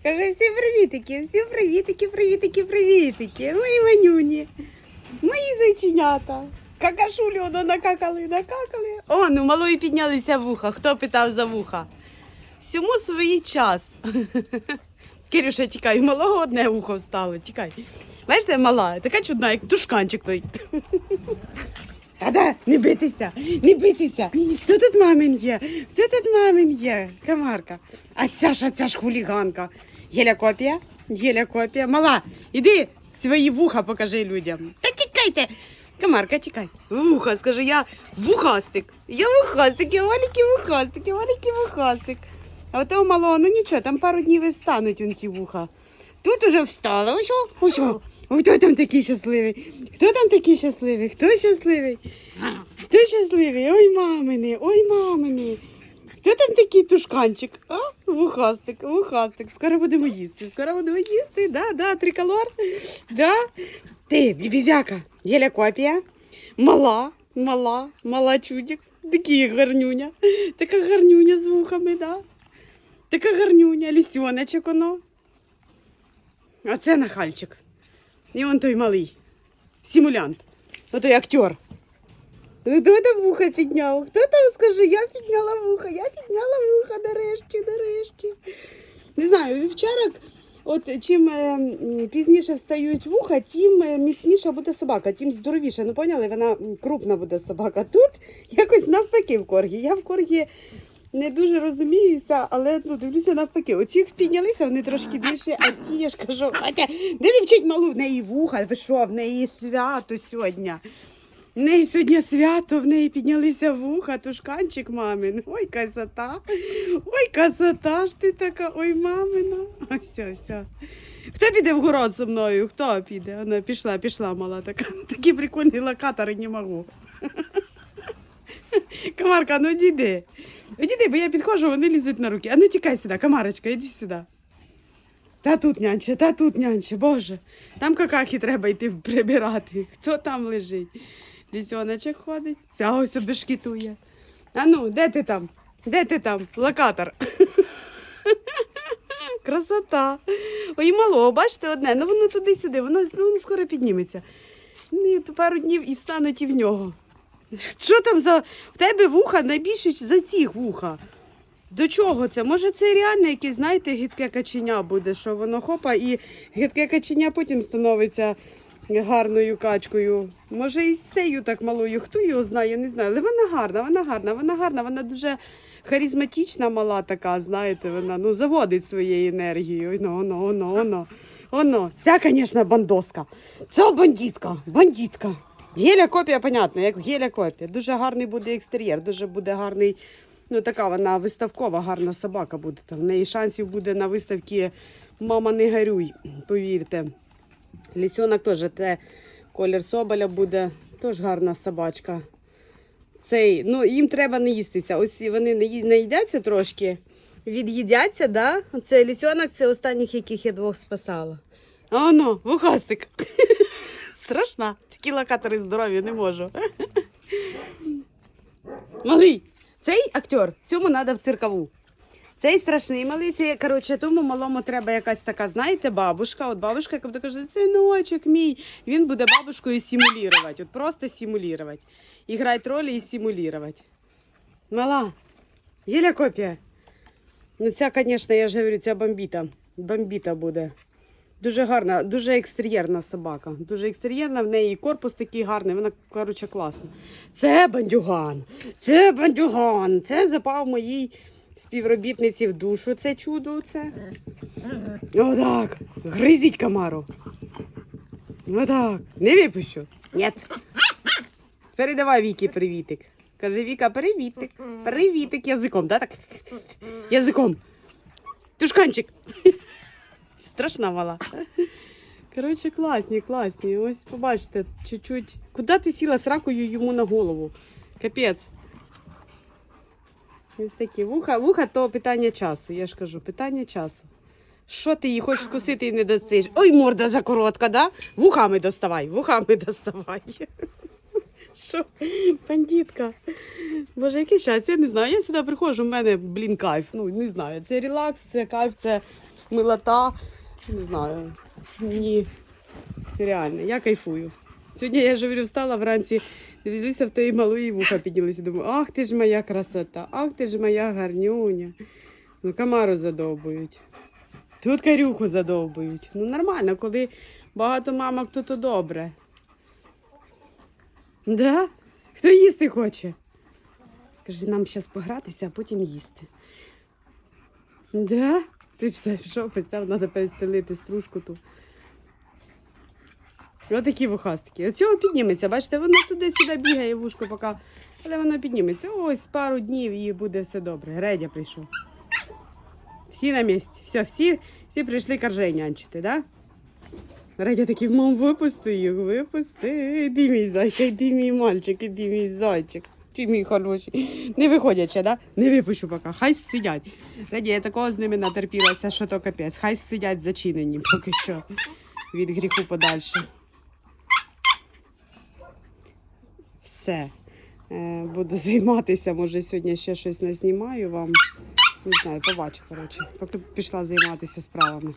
Скажи всім привітики, всім привітики, привітики, привітики. Мої манюні, мої зайченята. Какашулю воно накакали, накакали. О, ну малої піднялися вуха. Хто питав за вуха? Всьому свій час. Кирюша, тікай, малого одне вухо встало, тікай. Бачите, мала, така чудна, як тушканчик той. Та да, не битися, не битися. Хто тут мамин є? Хто тут мамин є? Камарка. А ця ж, а ця ж хуліганка. Єля копія? Єля копія. Мала, іди свої вуха покажи людям. Та тікайте. Камарка, тікай. Вуха, скажи, я вухастик. Я вухастик, я маленький вухастик, я маленький вухастик. А у того малого, ну нічого, там пару днів і встануть он ті вуха. Тут уже встала. Ось, ось. Хто там такий щасливий? Хто там такий щасливий? Хто щасливий? Хто щасливий? Ой, мамини, ой, мамини. Хто там такий тушканчик? А? Вухастик, вухастик. Скоро будемо їсти. Скоро будемо їсти. Да, да, триколор. Да. Ти, бібізяка, Єля копія. Мала, мала, мала чудик. Такий гарнюня. Така гарнюня з вухами, да. Така гарнюня, лісьоночок воно. А це нахальчик. І он той малий. Симулянт. Отой актер. Хто там вуха підняв? Хто там скаже, я підняла вуха, я підняла вуха нарешті, нарешті. Не знаю, вівчарок, от чим е, пізніше встають вуха, тим е, міцніша буде собака, тим здоровіша. Ну поняли, вона крупна буде собака. Тут якось навпаки в коргі. Я в коргі не дуже розуміюся, але ну, дивлюся навпаки. Оці піднялися, вони трошки більше, а ті, я ж кажу, Катя, не вчить малу в неї вуха, ви що, в неї свято сьогодні. В неї сьогодні свято, в неї піднялися вуха, тушканчик мамин. Ой, красота. Ой, красота ж ти така, ой, мамина. Все, все. Хто піде в город зі мною? Хто піде? Вона пішла, пішла мала така. Такі прикольні локатори не можу. Камарка, ну дійди. Дійди, бо я підходжу, вони лізуть на руки. А ну тікай сюди, камарочка, іди сюди. Та тут нянче, та тут нянче, боже. Там какахи треба йти прибирати. Хто там лежить? Лісьоночок ходить, ця ось обешкітує. А ну, де ти там? Де ти там? Локатор. Красота. Ой, мало, бачите, одне, ну воно туди-сюди, воно, ну, скоро підніметься. Ну, то пару днів і встануть і в нього. Що там за. В тебе вуха найбільше за цих вуха. До чого це? Може, це реально якесь, знаєте, гидке каченя буде, що воно хопа, і гидке каченя потім становиться гарною качкою. Може, і цею так малою, хто його знає, не знаю. Але вона гарна, вона гарна, вона гарна, вона дуже харизматична, мала така, знаєте, вона ну, заводить своєю енергією. Оно, оно, оно, оно. Оно. Ця, звісно, бандоска. Це бандитка, бандитка. Геля копія, понятно, як геля копія. Дуже гарний буде екстер'єр, дуже буде гарний. Ну, така вона виставкова, гарна собака буде. Там. В неї шансів буде на виставці Мама не горюй, повірте. Лісьонок теж те колір соболя буде, теж гарна собачка. Цей, ну, їм треба не їстися. Ось вони не ї- наїдяться трошки, від'їдяться, да? Оце лісьонок це останніх, яких я двох спасала. А воно, вухастик. Страшна. Такі локатори здорові, не можу. Малий, цей актер, цьому треба в циркову. Цей страшний малий, це, коротше, тому малому треба якась така, знаєте, бабушка. От бабушка, яка буде каже, це ночик мій. Він буде бабушкою симулювати. От просто симулювати. І грати ролі і симулювати. Мала, Єля копія. Ну, ця, звісно, я ж говорю, ця бомбіта. Бомбіта буде. Дуже гарна, дуже екстер'єрна собака. Дуже екстер'єрна, в неї корпус такий гарний, вона, коротше, класна. Це бандюган, це бандюган, це запав моїй співробітниці в душу. Це чудо. Це. Отак. Гризіть комару. Отак. Не випущу. Ні. Передавай Вікі привітик. Каже Віка, привітик. Привітик язиком, да? Так? Язиком. Тушканчик. Страшна мала. Коротше, класні, класні. Ось побачите, чуть-чуть. Куди ти сіла з ракою йому на голову? Капець. Ось такі. Вуха, вуха то питання часу. Я ж кажу, питання часу. Що ти її хочеш вкусити і не дасиш? Ой, морда закоротка, да? Вухами доставай, вухами доставай. Що, бандитка? Боже, який час, я не знаю. Я сюди приходжу, в мене, блін, кайф. Ну, не знаю. Це релакс, це кайф, це милота. Не знаю. Ні. Реально, я кайфую. Сьогодні я говорю, встала вранці, дивлюся в тої малої вуха піднялися. Думаю, ах ти ж моя красота, ах ти ж моя гарнюня. Ну, комару задовбують. Тут карюху задовбують. Ну нормально, коли багато мамок, то то добре. Да? Хто їсти хоче? Скажи, нам зараз погратися, а потім їсти. Да? Ти пішов, писав, треба перестелити стружку ту. Ось такі вухастики. От цього підніметься. Бачите, воно туди-сюди бігає вушко поки. Але воно підніметься. Ось пару днів і буде все добре. Гредя прийшов. Всі на місці. Все, всі, всі прийшли коржей нянчити, да? Радя такий, мам, випусти їх, випусти. Іди мій зайчик, іди мій мальчик, іди мій зайчик. Чи мій хороший. Не виходять ще, да? Не випущу поки. Хай сидять. Радя, я такого з ними натерпілася, що то капець. Хай сидять зачинені поки що. Від гріху подальше. Все. Е, буду займатися. Може, сьогодні ще щось назнімаю вам. Не знаю, побачу, коротше. Поки пішла займатися справами.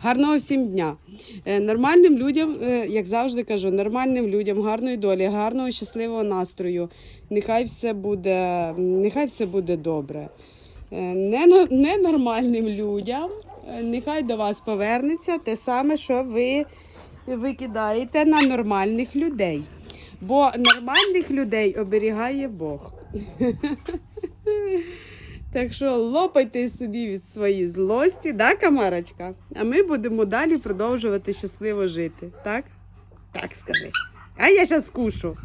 Гарного всім дня. Е, Нормальним людям, е, як завжди кажу, нормальним людям, гарної долі, гарного щасливого настрою. Нехай все буде, нехай все буде добре. Ненормальним людям, нехай до вас повернеться те саме, що ви викидаєте на нормальних людей. Бо нормальних людей оберігає Бог. Так що лопайте собі від своєї злості, да, Камарочка? А ми будемо далі продовжувати щасливо жити. Так? Так скажи. А я зараз скушу.